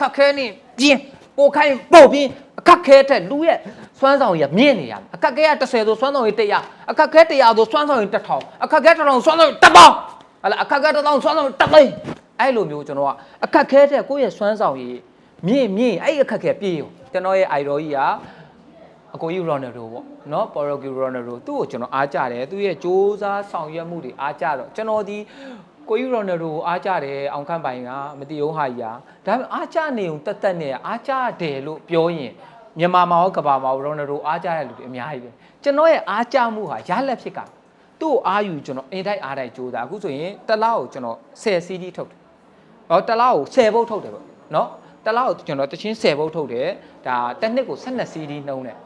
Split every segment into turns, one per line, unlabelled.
ခက်ခဲနေပြင်းပိုခိုင်းပို့ပြင်းအခက်ခဲတဲ့လူရဲ့စွမ်းဆောင်ရမြင့်နေရအခက်ခဲက30ဆိုစွမ်းဆောင်ရ100အခက်ခဲ100ဆိုစွမ်းဆောင်ရ1000အခက်ခဲ1000စွမ်းဆောင်ရ1000ဟလာအခက်ခဲ1000စွမ်းဆောင်ရ1000အဲ့လိုမျိုးကျွန်တော်ကအခက်ခဲတဲ့ကိုယ့်ရဲ့စွမ်းဆောင်ရမြင့်မြင့်အဲ့အခက်ခဲပြည့်ရောကျွန်တော်ရဲ့ idol ကြီးကအကိုကြီးရိုနယ်ဒိုပေါ့နော်ပေါ်ရိုဂီရိုနယ်ဒိုသူ့ကိုကျွန်တော်အားကြတယ်သူ့ရဲ့စ조사ဆောင်ရွက်မှုတွေအားကြတော့ကျွန်တော်ဒီ ကိုကြီးရိုနယ်ဒိုကိုအားကြတယ်အောင်ခန့်ပိုင်ကမတိအောင်ဟာကြီးကဒါပေမဲ့အားကြနေုံတက်တက်နဲ့အားကြတယ်လို့ပြောရင်မြန်မာမှာရောကဘာမှာရောရိုနယ်ဒိုအားကြတဲ့လူတွေအများကြီးပဲကျွန်တော်ရဲ့အားကြမှုဟာရလက်ဖြစ်ကသူ့ကိုအားယူကျွန်တော်အင်တိုက်အားတိုက်စ조사အခုဆိုရင်တစ်လောက်ကိုကျွန်တော်10 CD ထုတ်တယ်ဟောတစ်လားကို10ဘုတ်ထုတ်တယ်ပေါ့နော်တစ်လားကိုကျွန်တော်တချင်း10ဘုတ်ထုတ်တယ်ဒါတစ်နှစ်ကို12 CD နှုံးတယ်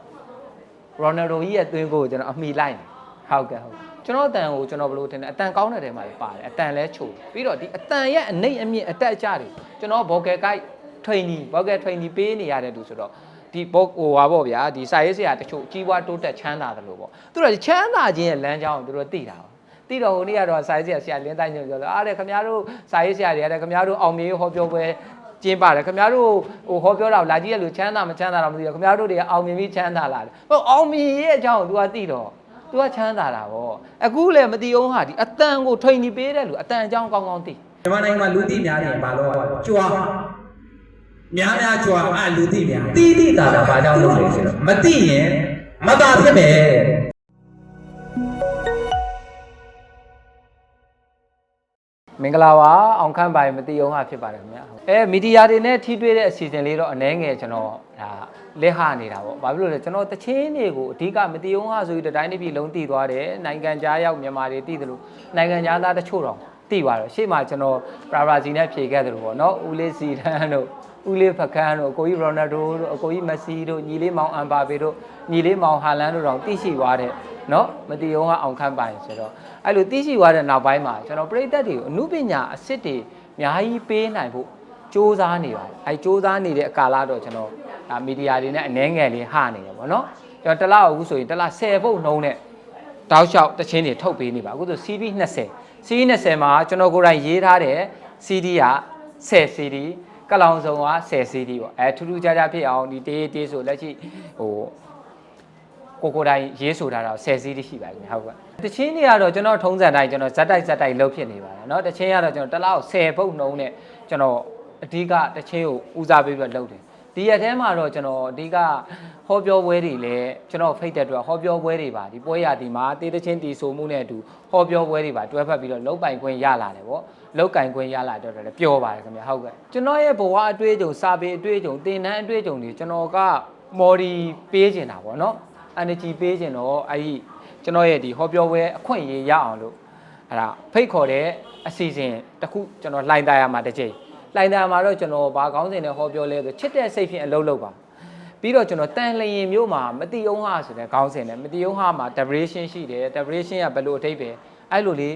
ရိုနယ်ဒိုကြီးရဲ့သွင်းကိုကျွန်တော်အမိလိုက်တယ်ဟုတ်ကဲ့ဟုတ် ကျွန်တော်အတန်ကိုကျွန်တော်ဘယ်လိုထင်လဲအတန်ကောင်းတဲ့တဲမှာလည်းပါတယ်အတန်လဲချို့ပြီးတော့ဒီအတန်ရဲ့အနှိမ့်အမြင့်အတက်အကျတွေကျွန်တော်ဘော်ကယ်ကိုက် training ဘော်ကယ် training ပေးနေရတဲ့သူဆိုတော့ဒီဘောဟိုပါပေါ့ဗျာဒီစာရေးဆရာတချို့ကြီးပွားတိုးတက်ချမ်းသာတယ်လို့ပေါ့သူတို့ချမ်းသာခြင်းရဲ့လမ်းကြောင်းကိုသူတို့သိတာပါတိတော်ဟိုနေ့ကတော့စာရေးဆရာဆရာလင်းတိုင်းညွှန်ပြောလို့အားတဲ့ခင်ဗျားတို့စာရေးဆရာတွေကတဲ့ခင်ဗျားတို့အောင်မြေဟောပြောပွဲကျင်းပါတယ်ခင်ဗျားတို့ဟိုဟောပြောတာကိုလာကြည့်ရလို့ချမ်းသာမချမ်းသာတော့မသိဘူးခင်ဗျားတို့တွေကအောင်မြင်ပြီးချမ်းသာလာတယ်ဟိုအောင်မြင်ရဲ့အကြောင်းကို तू ကသိတော့ तू ကချမ်းသာတာဗောအခုလည်းမသိအောင်ဟာဒီအတန်ကိုထိန်နေပေးတဲ့လူအတန်အကြောင်းကောင်းကောင်းသိ
မြန်မာနိုင်ငံမှာလူသိများတယ်ဘာလို့ကြွားများများကြွားအဲ့လူသိများတိတိတာတာဘာကြောင့်လုပ်လဲဆိုတော့မသိရင်မသာဖြစ်မယ်
မင်္ဂလာပါအောင်ခန့်ပိုင်မသိအောင်ဟာဖြစ်ပါတယ်ခင်ဗျာအဲမီဒီယာတွေနဲ့ထိတွေ့တဲ့အစီအစဉ်လေးတော့အနည်းငယ်ကျွန်တော်ဒါလက်ဟနေတာပေါ့ဘာဖြစ်လို့လဲကျွန်တော်တချင်းတွေကိုအဓိကမသိအောင်ဟာဆိုပြီးတတိုင်းတစ်ပြည်လုံးတည်သွားတယ်နိုင်ငံခြားရောက်မြန်မာတွေတည်တယ်လို့နိုင်ငံခြားသားတချို့တော့တည်သွားတော့ရှေ့မှာကျွန်တော်ပရာဘရာဇီနဲ့ဖြေခဲ့တယ်လို့ပေါ့နော်ဦးလေးစီတန်းတို့ဦးလေးဖခန်းတို့အကိုကြီးရိုနယ်ဒိုတို့အကိုကြီးမက်ဆီတို့ညီလေးမောင်အမ်ဘာပေတို့ညီလေးမောင်ဟာလန်တို့တော့သိရှိသွားတဲ့ နော်မတီအောင်ကအောင်ခန့်ပိုင်ဆိုတော့အဲ့လိုသိရှိသွားတဲ့နောက်ပိုင်းမှာကျွန်တော်ပြိသက်တွေကိုအမှုပညာအစ်စ်တွေအများကြီးပေးနိုင်ဖို့စူးစမ်းနေပါတယ်အဲစူးစမ်းနေတဲ့အကာလတော့ကျွန်တော်ဒါမီဒီယာတွေနဲ့အနှဲငယ်လေးဟနေတယ်ပေါ့နော်ကျွန်တော်တစ်လအခုဆိုရင်တစ်လ10ပုတ်နှုံးနဲ့တောက်လျှောက်တချင်းတွေထုတ်ပေးနေပါအခုဆို CV 20 CV 20မှာကျွန်တော်ကိုယ်တိုင်ရေးထားတဲ့ CD က10 CD ကလောင်စုံက10 CD ပေါ့အဲထူးထူးခြားခြားဖြစ်အောင်ဒီတေးတေးဆိုလက်ရှိဟို ကိုကိုတိုင်းရေးဆိုတာတော့10စီးတိရှိပါပြီဟုတ်ကဲ့တချင်းတွေကတော့ကျွန်တော်ထုံးစံတိုင်းကျွန်တော်ဇက်တိုက်ဇက်တိုက်လှုပ်ဖြစ်နေပါတယ်เนาะတချင်းကတော့ကျွန်တော်တစ်လောက်10ပုတ်နှုံးနဲ့ကျွန်တော်အဓိကတချင်းကိုဦးစားပေးပြီးတော့လှုပ်တယ်ဒီရက်ထဲမှာတော့ကျွန်တော်အဓိကဟောပြောပွဲတွေလည်းကျွန်တော်ဖိတ်တဲ့အတွက်ဟောပြောပွဲတွေပါဒီပွဲရဒီမှာတေးတချင်းတီဆိုမှုနဲ့အတူဟောပြောပွဲတွေပါတွဲဖက်ပြီးတော့လုတ်ပိုင်ခွင့်ရလာတယ်ပေါ့လုတ်ကင်ခွင့်ရလာတော့လည်းပျော်ပါတယ်ခင်ဗျဟုတ်ကဲ့ကျွန်တော်ရဲ့ဘဝအတွေ့အကြုံစာပေအတွေ့အကြုံသင်တန်းအတွေ့အကြုံတွေကျွန်တော်ကမော်ဒီပေးနေတာပေါ့နော် energy ပေးခြင်းတော့အဲ့ဒီကျွန်တော်ရဲ့ဒီဟောပြောပွဲအခွင့်အရေးရအောင်လို့အဲ့ဒါဖိတ်ခေါ်တဲ့အစီအစဉ်တစ်ခုကျွန်တော်လှိုင်းသားရမှာတစ်ချိန်လှိုင်းသားမှာတော့ကျွန်တော်ဘာကောင်းစင်နဲ့ဟောပြောလဲဆိုချစ်တဲ့စိတ်ဖြင့်အလုပ်လုပ်ပါပြီးတော့ကျွန်တော်တန်လျင်မျိုးမှာမတိယုံဟာဆိုတဲ့ခေါင်းစဉ်နဲ့မတိယုံဟာမှာ depression ရှိတယ် depression ကဘယ်လိုအထိပ္ပယ်အဲ့လိုလေး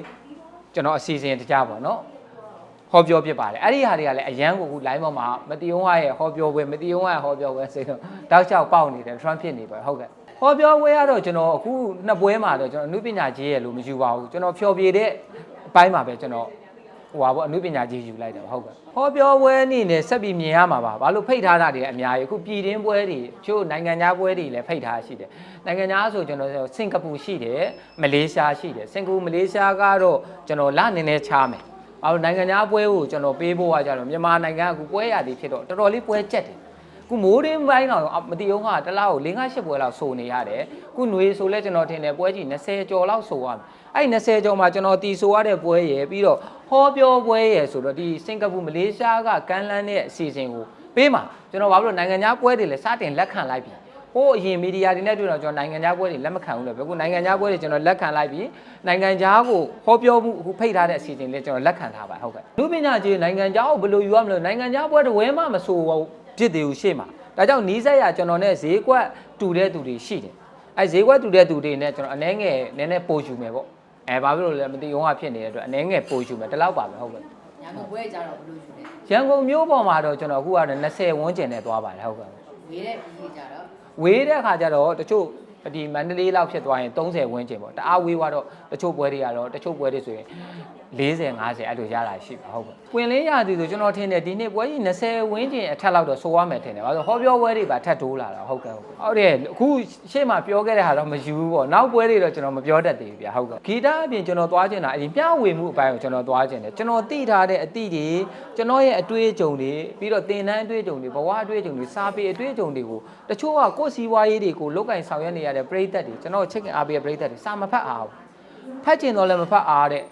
ကျွန်တော်အစီအစဉ်တကြပါတော့ဟောပြောဖြစ်ပါတယ်အဲ့ဒီဟာတွေကလည်းအရန်ကိုခု line ပေါ်မှာမတိယုံဟာရဲ့ဟောပြောပွဲမတိယုံဟာရဲ့ဟောပြောပွဲဆိုတော့တောက်လျှောက်ပေါက်နေတယ် trend ဖြစ်နေပါဟုတ်ကဲ့ ဟောပြောပွဲကတော့ကျွန်တော်အခုနှစ်ပွဲမှာတော့ကျွန်တော်အနုပညာကြီးရဲ့လို့မယူပါဘူးကျွန်တော်ဖျော်ဖြေတဲ့အပိုင်းမှာပဲကျွန်တော်ဟိုပါပေါ့အနုပညာကြီးယူလိုက်တယ်ဟုတ်ကဲ့ဟောပြောပွဲအနေနဲ့ဆက်ပြီးမြင်ရမှာပါဘာလို့ဖိတ်ထားတာတွေအများကြီးအခုပြည်တွင်းပွဲတွေချို့နိုင်ငံခြားပွဲတွေလည်းဖိတ်ထားရှိတယ်နိုင်ငံခြားဆိုကျွန်တော်စင်ကာပူရှိတယ်မလေးရှားရှိတယ်စင်ကာပူမလေးရှားကတော့ကျွန်တော်လနည်းနည်းချားမယ်ဘာလို့နိုင်ငံခြားပွဲကိုကျွန်တော်ပေးဖို့ကကြတော့မြန်မာနိုင်ငံကအခုပွဲရသည်ဖြစ်တော့တော်တော်လေးပွဲကြက်တယ် ခုမိုးရင်းပိုင်းတော့မတိအောင်ကတစ်လားကို5 8ပွဲလောက်စုံနေရတယ်ခုຫນွေဆိုလဲကျွန်တော်ထင်တယ်ပွဲကြီး20ကျော်လောက်စုံရမယ်အဲ့20ကျော်မှာကျွန်တော်တီဆိုရတဲ့ပွဲရယ်ပြီးတော့ဟောပြောပွဲရယ်ဆိုတော့ဒီစင်ကာပူမလေးရှားကကန်လန်းတဲ့အစီအစဉ်ကိုပေးမှာကျွန်တော်ဘာလို့နိုင်ငံခြားပွဲတွေလဲစတင်လက်ခံလိုက်ပြီဟိုအရင်မီဒီယာတွေနဲ့တွေ့တော့ကျွန်တော်နိုင်ငံခြားပွဲတွေလက်မခံဘူးလေဘယ်ခုနိုင်ငံခြားပွဲတွေကျွန်တော်လက်ခံလိုက်ပြီနိုင်ငံခြားကိုဟောပြောမှုအခုဖိတ်ထားတဲ့အစီအစဉ်လေးကျွန်တော်လက်ခံထားပါဟုတ်ကဲ့လူပညာကြီးနိုင်ငံခြားကိုဘယ်လိုယူရမလဲနိုင်ငံခြားပွဲတဝဲမှမဆိုဘူး ဖြစ်တယ်ဦးရှေ့မှာဒါကြောင့်နီးစက်ရကျွန်တော်နဲ့ဈေးကွက်တူတဲ့သူတွေရှိတယ်အဲဈေးကွက်တူတဲ့သူတွေနဲ့ကျွန်တော်အနှဲငယ်နည်းနည်းပို့ယူမယ်ပေါ့အဲဘာဖြစ်လို့လဲမသိအောင်ကဖြစ်နေတဲ့အတွက်အနှဲငယ်ပို့ယူမယ်ဒီလောက်ပါပဲဟုတ်ကဲ့
ညမပွဲကြတော့ဘလို့ယူလဲ
ရန်ကုန်မြို့ပေါ်မှာတော့ကျွန်တော်အခုကတော့20ဝန်းကျင်နဲ့သွားပါတယ်ဟုတ်ကဲ့
ဝေးတဲ့ပြည်ကြတော့
ဝေးတဲ့အခါကျတော့တချို့ဒီမန္တလေးလောက်ဖြစ်သွားရင်30ဝန်းကျင်ပေါ့တအားဝေးသွားတော့တချို့ပွဲတွေကတော့တချို့ပွဲတွေဆိုရင်40 50အဲ့လိုရတာရှိပါဟုတ်ကဲ့။ပွင့်လင်းရသည်ဆိုကျွန်တော်ထင်တယ်ဒီနှစ်ပွဲကြီး20ဝန်းကျင်အထက်လောက်တော့ဆိုရမယ်ထင်တယ်။ဘာလို့လဲဟောပြောပွဲတွေပါထပ်တိုးလာတာဟုတ်ကဲ့ဟုတ်ကဲ့။ဟုတ်တယ်အခုရှေ့မှာပြောခဲ့တဲ့ဟာတော့မယူဘူးပေါ့။နောက်ပွဲတွေတော့ကျွန်တော်မပြောတတ်သေးဘူးဗျဟုတ်ကဲ့။ဂီတအပြင်ကျွန်တော်သွားချင်တာအရင်မျှဝေမှုအပိုင်းကိုကျွန်တော်သွားချင်တယ်။ကျွန်တော်သိထားတဲ့အသည့်တွေကျွန်တော်ရဲ့အတွေ့အကြုံတွေပြီးတော့သင်တန်းအတွေ့အကြုံတွေဘဝအတွေ့အကြုံတွေစာပေအတွေ့အကြုံတွေကိုတချို့ကကိုယ်စီးပွားရေးတွေကိုလောက်ကင်ဆောင်ရွက်နေရတဲ့ပြည်သက်တွေကျွန်တော်ချစ်ခင်အားပေးတဲ့ပြည်သက်တွေစာမဖတ်အောင်ဖတ်ကျင်တော့လည်းမဖတ်အားတဲ့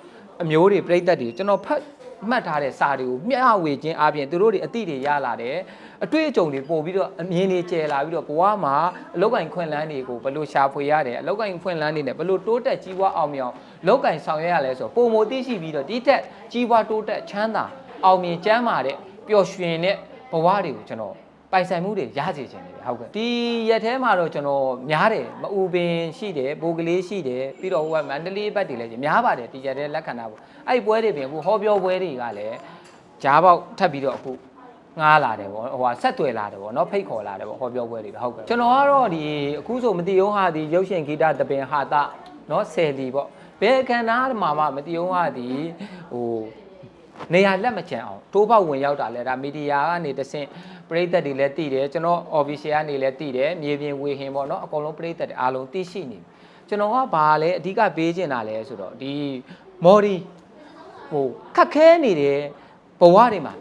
အမျိုးတွေပြည်သက်တွေကျွန်တော်ဖတ်မှတ်ထားတဲ့စာတွေကိုမျှဝေခြင်းအပြင်သူတို့တွေအသည့်တွေရလာတယ်အတွေ့အကြုံတွေပို့ပြီးတော့အမြင်တွေကျယ်လာပြီးတော့ဘဝမှာအလောက်ကင်ခွင့်လန်းတွေကိုဘယ်လိုရှာဖွေရတယ်အလောက်ကင်ခွင့်လန်းတွေနဲ့ဘယ်လိုတိုးတက်ကြီးပွားအောင်မြင်အောင်လောက်ကင်ဆောင်ရွက်ရလဲဆိုတော့ပုံမသိရှိပြီးတော့ဒီတက်ကြီးပွားတိုးတက်ချမ်းသာအောင်မြင်ကျမ်းမာတဲ့ပျော်ရွှင်တဲ့ဘဝတွေကိုကျွန်တော် ပိုင်ဆိုင်မှုတွေရစေချင်တယ်ဗျဟုတ်ကဲ့ဒီရက်ထဲမှာတော့ကျွန်တော်များတယ်မအူပင်ရှိတယ်ဘိုးကလေးရှိတယ်ပြီးတော့ဟိုကမန္တလေးဘက်တွေလည်းရှိများပါတယ်ဒီရက်ထဲလက်ခံတာပေါ့အဲ့ဒီပွဲတွေပြင်အခုဟောပြောပွဲတွေကလည်းဂျားပေါက်ထပ်ပြီးတော့အခုငားလာတယ်ပေါ့ဟိုဟာဆက်သွယ်လာတယ်ပေါ့เนาะဖိတ်ခေါ်လာတယ်ပေါ့ဟောပြောပွဲတွေဟုတ်ကဲ့ကျွန်တော်ကတော့ဒီအခုဆိုမတိယုံဟာဒီရုပ်ရှင်ဂီတသပင်ဟာတာเนาะဆယ်လီပေါ့ဘယ်အခမ်းအနားမှာမှမတိယုံဟာဒီဟို နေရာလက်မချန်အောင်တိုးပေါက်ဝင်ရောက်တာလဲဒါမီဒီယာကနေတဆင့်ပရိသတ်တွေလည်းတည်တယ်ကျွန်တော် official ကနေလည်းတည်တယ်မြေပြင်ဝေဟင်ပေါ့နော်အကုန်လုံးပရိသတ်တွေအားလုံးသိရှိနေပြီကျွန်တော်ကဘာလဲအဓိကပေးချင်တာလဲဆိုတော့ဒီမော်ဒီဟိုခက်ခဲနေတဲ့ဘဝတွေမှာ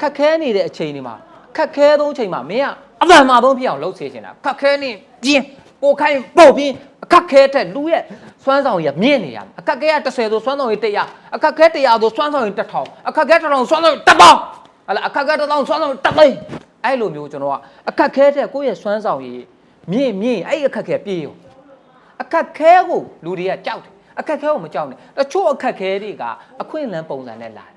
ခက်ခဲနေတဲ့အချိန်တွေမှာခက်ခဲသောအချိန်မှာမင်းကအမှန်မှာဆုံးဖြစ်အောင်လုပ်စေချင်တာခက်ခဲနေပြင်း ပိုခိုင်းပို့ပြင်းအခက်ခဲတဲ့လူရဲ့စွမ်းဆောင်ရည်ကမြင့်နေရမယ်အခက်ခဲက30ဆိုစွမ်းဆောင်ရည်100အခက်ခဲ100ဆိုစွမ်းဆောင်ရည်1000အခက်ခဲ1000စွမ်းဆောင်ရည်1000ဟလာအခက်ခဲ1000စွမ်းဆောင်ရည်1000အဲ့လိုမျိုးကျွန်တော်ကအခက်ခဲတဲ့ကိုယ့်ရဲ့စွမ်းဆောင်ရည်မြင့်မြင့်အဲ့ဒီအခက်ခဲပြေးရောအခက်ခဲကိုလူတွေကကြောက်တယ်အခက်ခဲကိုမကြောက်နဲ့တချို့အခက်ခဲတွေကအခွင့်အလမ်းပုံစံနဲ့လာတယ်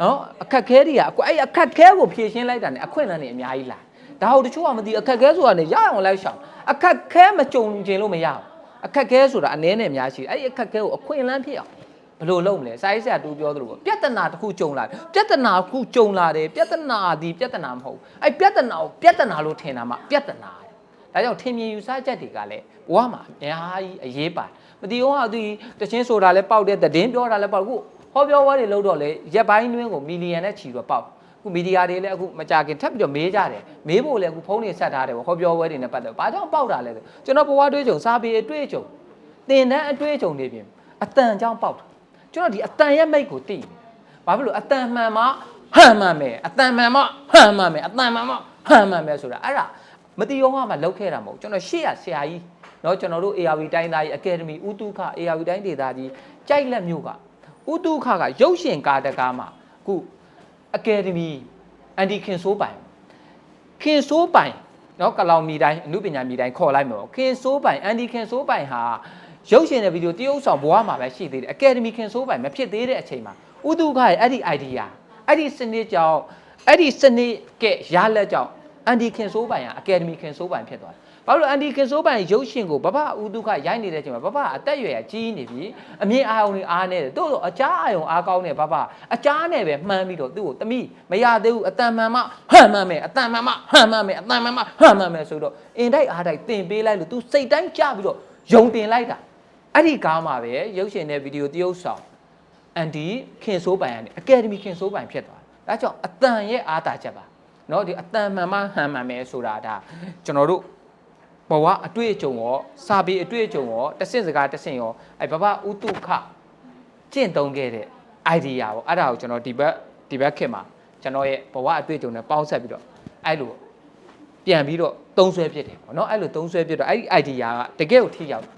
နော်အခက်ခဲတွေကအခုအဲ့ဒီအခက်ခဲကိုဖြေရှင်းလိုက်တာ ਨੇ အခွင့်အလမ်းတွေအများကြီးလာတယ် ဒါဟုတ်တချို့ကမသိအခက်ခဲဆိုတာ ਨੇ ရအောင်လိုက်ရှောင်အခက်ခဲမကြုံကျင်လို့မရဘူးအခက်ခဲဆိုတာအနည်းနဲ့အများရှိတယ်အဲ့ဒီအခက်ခဲကိုအခွင့်အလမ်းဖြစ်အောင်ဘယ်လိုလုပ်မလဲစာရေးဆရာတူပြောသလိုပေါ့ပြဿနာတစ်ခုကြုံလာတယ်ပြဿနာတစ်ခုကြုံလာတယ်ပြဿနာဒီပြဿနာမဟုတ်ဘူးအဲ့ပြဿနာကိုပြဿနာလို့ထင်တာမှပြဿနာတယ်ဒါကြောင့်ထင်မြင်ယူဆချက်တွေကလည်းဘဝမှာအများကြီးအရေးပါတယ်မတိအောင်ဟာသူတချင်းဆိုတာလည်းပေါက်တဲ့သတင်းပြောတာလည်းပေါက်ခုဟောပြောဝါးတွေလို့တော့လေရက်ပိုင်းတွင်းကိုမီလီယံနဲ့ချီတော့ပေါက် ခုမီဒီယာတွေလည်းအခုမကြခင်ထပ်ပြီးတော့မေးကြတယ်မေးဖို့လည်းအခုဖုန်းတွေဆက်ထားတယ်ပေါ့ဟောပြောဝဲတွေနဲ့ပတ်သက်ဘာကြောင့်ပေါက်တာလဲဆိုကျွန်တော်ဘဝတွေးကြုံစာပေအတွေ့အကြုံသင်တန်းအတွေ့အကြုံတွေပြင်အတန်ကြောင့်ပေါက်တာကျွန်တော်ဒီအတန်ရဲ့မိတ်ကိုသိတယ်ဘာဖြစ်လို့အတန်မှန်မှဟန်မှန်မယ်အတန်မှန်မှဟန်မှန်မယ်အတန်မှန်မှဟန်မှန်မယ်ဆိုတာအဲ့ဒါမတိရောမှလောက်ခဲ့တာမဟုတ်ကျွန်တော်ရှေ့ရဆရာကြီးเนาะကျွန်တော်တို့ ARV တိုင်းသားကြီးအကယ်ဒမီဥတုခ ARV တိုင်းဒေသကြီးကြိုက်လက်မျိုးကဥတုခကရုပ်ရှင်ကာတကားမှာအခု အကယ်ဒမီအန်ဒီခင်ဆိုးပိုင်ခင်ဆိုးပိုင်နော်ကလောင်မီတိုင်းအမှုပညာမီတိုင်းခေါ်လိုက်မှာပေါ့ခင်ဆိုးပိုင်အန်ဒီခင်ဆိုးပိုင်ဟာရုပ်ရှင်တဲ့ဗီဒီယိုတရုပ်ဆောင်ဘဝမှာပဲရှိသေးတယ်အကယ်ဒမီခင်ဆိုးပိုင်မဖြစ်သေးတဲ့အချိန်မှာဥတုခရဲ့အဲ့ဒီ idea အဲ့ဒီစနစ်ကြောင့်အဲ့ဒီစနစ်ကရလက်ကြောင့်အန်ဒီခင်ဆိုးပိုင်ဟာအကယ်ဒမီခင်ဆိုးပိုင်ဖြစ်သွားတယ် ဘာလို့အန်ဒီခင်ဆိုးပိုင်ရုပ်ရှင်ကိုဘဘဥတုခရိုက်နေတဲ့အချိန်မှာဘဘအသက်အရွယ်ကကြီးနေပြီအမြင်အာရုံတွေအားနေတယ်တို့တော့အကြားအာရုံအားကောင်းနေဘဘအကြားနဲ့ပဲမှန်းပြီးတော့သူ့ကိုတမိမရသေးဘူးအတန်မှန်မှဟန်မှန်မယ်အတန်မှန်မှဟန်မှန်မယ်အတန်မှန်မှဟန်မှန်မယ်ဆိုတော့အင်တိုက်အားတိုက်တင်ပေးလိုက်လို့ तू စိတ်တိုင်းကြပြီးတော့ယုံတင်လိုက်တာအဲ့ဒီကားမှာပဲရုပ်ရှင်နဲ့ဗီဒီယိုတရုပ်ဆောင်အန်ဒီခင်ဆိုးပိုင်ကနေအကယ်ဒမီခင်ဆိုးပိုင်ဖြစ်သွားတယ်ဒါကြောင့်အတန်ရဲ့အားတာချက်ပါเนาะဒီအတန်မှန်မှဟန်မှန်မယ်ဆိုတာဒါကျွန်တော်တို့ ဘဝအတွေ့အကြုံရောစာပေအတွေ့အကြုံရောတဆင့်စကားတဆင့်ရောအဲဘဘဥတုခကျင့်သုံးခဲ့တဲ့ idea ပေါ့အဲ့ဒါကိုကျွန်တော်ဒီဘက်ဒီဘက်ခေတ်မှာကျွန်တော်ရဲ့ဘဝအတွေ့အကြုံနဲ့ပေါင်းဆက်ပြီးတော့အဲ့လိုပြန်ပြီးတော့သုံးဆွဲဖြစ်တယ်ပေါ့နော်အဲ့လိုသုံးဆွဲဖြစ်တော့အဲ့ဒီ idea ကတကယ်ကိုထိရောက်တယ်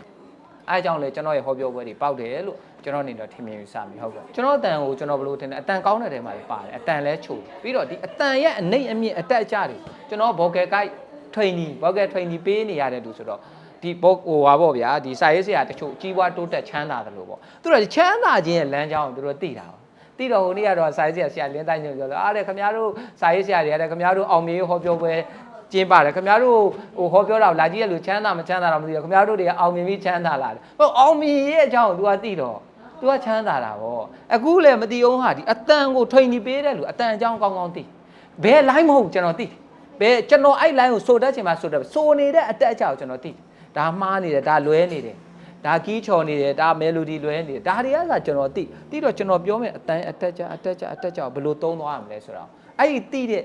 အဲ့အကြောင်းလေကျွန်တော်ရဲ့ဟောပြောပွဲတွေပေါက်တယ်လို့ကျွန်တော်အနေနဲ့ထင်မြင်ယူဆမိဟုတ်ကဲ့ကျွန်တော်အတန်ကိုကျွန်တော်ဘယ်လိုထင်လဲအတန်ကောင်းတဲ့တဲမှာပါတယ်အတန်လဲချို့ပြီးတော့ဒီအတန်ရဲ့အနှိမ့်အမြင့်အတက်အကျတွေကျွန်တော်ဘော်ကယ်ကိုက် training ဘောကယ် training ပေးနေရတဲ့သူဆိုတော့ဒီဘောဟိုပါပေါ့ဗျာဒီစာရေးဆရာတချို့ကြီးပွားတိုးတက်ချမ်းသာတယ်လို့ပေါ့သူတို့ချမ်းသာခြင်းရဲ့လမ်းကြောင်းကိုသူတို့သိတာပါသိတော့ဟိုနေ့ကတော့စာရေးဆရာဆရာလင်းတိုင်းညွှန်ပြောတော့အားတဲ့ခင်ဗျားတို့စာရေးဆရာတွေရတယ်ခင်ဗျားတို့အောင်မြေဟောပြောပွဲကျင်းပါတယ်ခင်ဗျားတို့ဟိုဟောပြောတာကိုလာကြည့်ရလို့ချမ်းသာမချမ်းသာတော့မသိတော့ခင်ဗျားတို့တွေကအောင်မြင်ပြီးချမ်းသာလာတယ်ဟိုအောင်မြင်ရဲ့အကြောင်းကို तू ကသိတော့ तू ကချမ်းသာတာပေါ့အခုလည်းမသိအောင်ဟာဒီအတန်ကို training ပေးတဲ့လူအတန်အကြောင်းကောင်းကောင်းသိဘယ် line မဟုတ်ကျွန်တော်သိ ဘယ်ကျွန်တော်အဲ့ line ကိုဆိုတတ်ချင်မှဆိုတတ်ဆိုနေတဲ့အတက်အကျကိုကျွန်တော်သိတယ်ဒါမှားနေတယ်ဒါလွဲနေတယ်ဒဒါကီးချော်နေတယ်ဒါမယ်လိုဒီလွဲနေတယ်ဒါတွေကသာကျွန်တော်သိသိတော့ကျွန်တော်ပြောမယ်အတန်းအတက်ကြအတက်ကြအတက်ကြဘယ်လိုသုံးသွားရမလဲဆိုတော့အဲ့ဒီသိတဲ့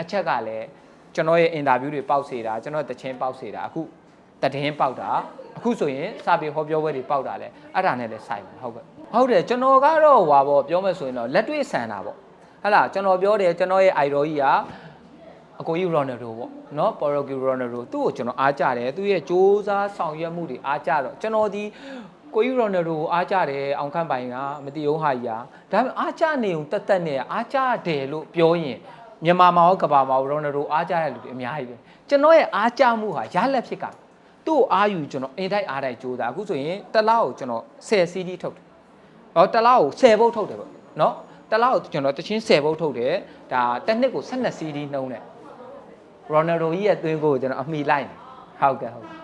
အချက်ကလည်းကျွန်တော်ရဲ့အင်တာဗျူးတွေပေါက်စေတာကျွန်တော်တချင်းပေါက်စေတာအခုတည်င်းပေါက်တာအခုဆိုရင်စာပေဟောပြောပွဲတွေပေါက်တာလဲအဲ့ဒါနဲ့လည်းဆိုင်တယ်ဟုတ်ကဲ့ဟုတ်တယ်ကျွန်တော်ကတော့ဟွာပေါ့ပြောမယ်ဆိုရင်တော့လက်တွေ့ဆန်တာပေါ့ဟဟလားကျွန်တော်ပြောတယ်ကျွန်တော်ရဲ့ idol ကြီးက အကိုကြီးရိုနယ်ဒိုပေါ့နော်ပေါ်ရိုဂီရိုနယ်ဒိုသူ့ကိုကျွန်တော်အားကြတယ်သူ့ရဲ့စ조사ဆောင်ရွက်မှုတွေအားကြတော့ကျွန်တော်ဒီကိုကြီးရိုနယ်ဒိုကိုအားကြတယ်အောင်ခန့်ပိုင်ကမတိအောင်ဟာကြီးကဒါပေမဲ့အားကြနေုံတက်တက်နဲ့အားကြတယ်လို့ပြောရင်မြန်မာမှာရောကဘာမှာရောရိုနယ်ဒိုအားကြတဲ့လူတွေအများကြီးပဲကျွန်တော်ရဲ့အားကြမှုဟာရလက်ဖြစ်ကသူ့ကိုအားယူကျွန်တော်အင်တိုက်အားတိုက်စ조사အခုဆိုရင်တစ်လားကိုကျွန်တော်10 CD ထုတ်တယ် ဟောတစ်လောက်ကို10ဘုတ်ထုတ်တယ်ပေါ့နော်တစ်လောက်ကိုကျွန်တော်တချင်း10ဘုတ်ထုတ်တယ်ဒါတစ်နှစ်ကို12 CD နှုံးတယ် ရိုနယ်ဒိုကြီးရဲ့သွင်းကိုကျွန်တော်အမိလိုက်တယ်ဟုတ်ကဲ့ဟုတ်ကဲ့